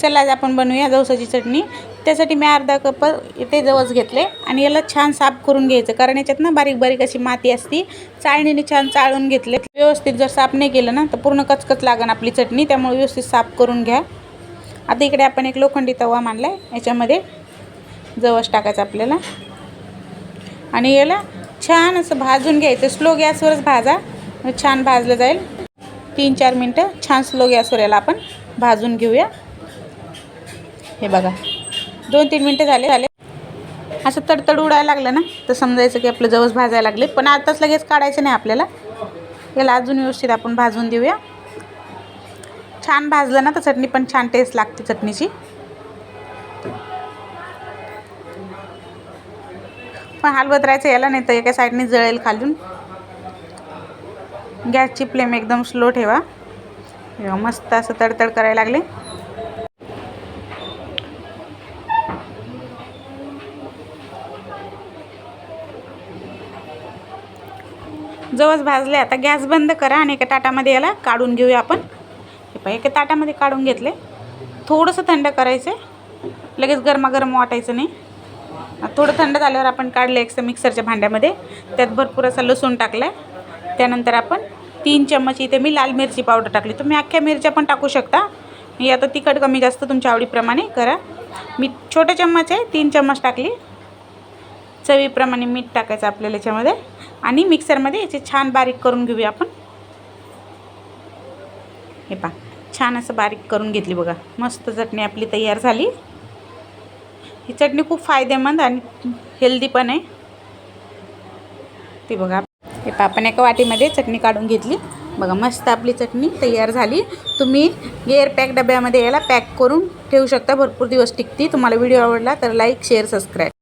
चला आज आपण बनवूया जवसाची चटणी. त्यासाठी मी अर्धा कप इथे जवस घेतले आणि याला छान साफ करून घ्यायचं. कारण याच्यात ना बारीक बारीक अशी माती असती. चाळणीने छान चाळून घेतले व्यवस्थित जर साफ नाही केलं ना तर पूर्ण कचकच लागन आपली चटणी. त्यामुळे व्यवस्थित साफ करून घ्या. आता इकडे आपण एक लोखंडी तवा मांडला आहे याच्यामध्ये जवस टाकायचं आपल्याला. आणि याला छान असं भाजून घ्यायचं. स्लो गॅसवरच भाजा. छान भाजलं जाईल. तीन चार मिनटं छान स्लो गॅसवर याला आपण भाजून घेऊया. हे बघा. दोन तीन मिनटं झाले. झाले. असं तडतड उडायला लागलं ना तर समजायचं की आपलं जवस भाजायला लागले. पण आताच लगेच काढायचं नाही आपल्याला. याला अजून व्यवस्थित आपण भाजून देऊया. छान भाजलं ना तर चटणी पण छान टेस्ट लागते चटणीची. पण हलवत राहायचं याला नाही तर एका साईडने जळेल खालून. गॅसची फ्लेम एकदम स्लो ठेवा. मस्त असं तडतड करायला लागले. जवळच भाजले आता गॅस बंद करा आणि एका ताटामध्ये याला काढून घेऊया आपण. हे पहा एका ताटामध्ये काढून घेतले. थोडंसं थंड करायचं लगेच गरमागरम वाटायचं नाही. थोडं थंड झाल्यावर आपण काढलं एक मिक्सरच्या भांड्यामध्ये. त्यात भरपूर असा लसूण टाकला आहे त्यानंतर आपण तीन चम्मच इथे मी लाल मिरची पावडर टाकली. तुम्ही अख्ख्या मिरच्या पण टाकू शकता. मी आता तिखट कमी जास्त तुमच्या आवडीप्रमाणे करा. मी छोटे चम्मच आहे तीन चम्मच टाकली. चवीप्रमाणे मीठ टाकायचं आपल्याला याच्यामध्ये. आणि मिक्सरमध्ये याचे छान बारीक करून घेऊया आपण. हे पा छान असं बारीक करून घेतली बघा. मस्त चटणी आपली तयार झाली. ही चटणी खूप फायदेमंद आणि हेल्दी पण आहे. ती बघा हे पा आपण एका वाटीमध्ये चटणी काढून घेतली. बघा मस्त आपली चटणी तयार झाली. तुम्ही एअर पॅक डब्यामध्ये याला पॅक करून ठेवू शकता. भरपूर दिवस टिकती तुम्हाला व्हिडिओ आवडला तर लाईक शेअर सबस्क्राईब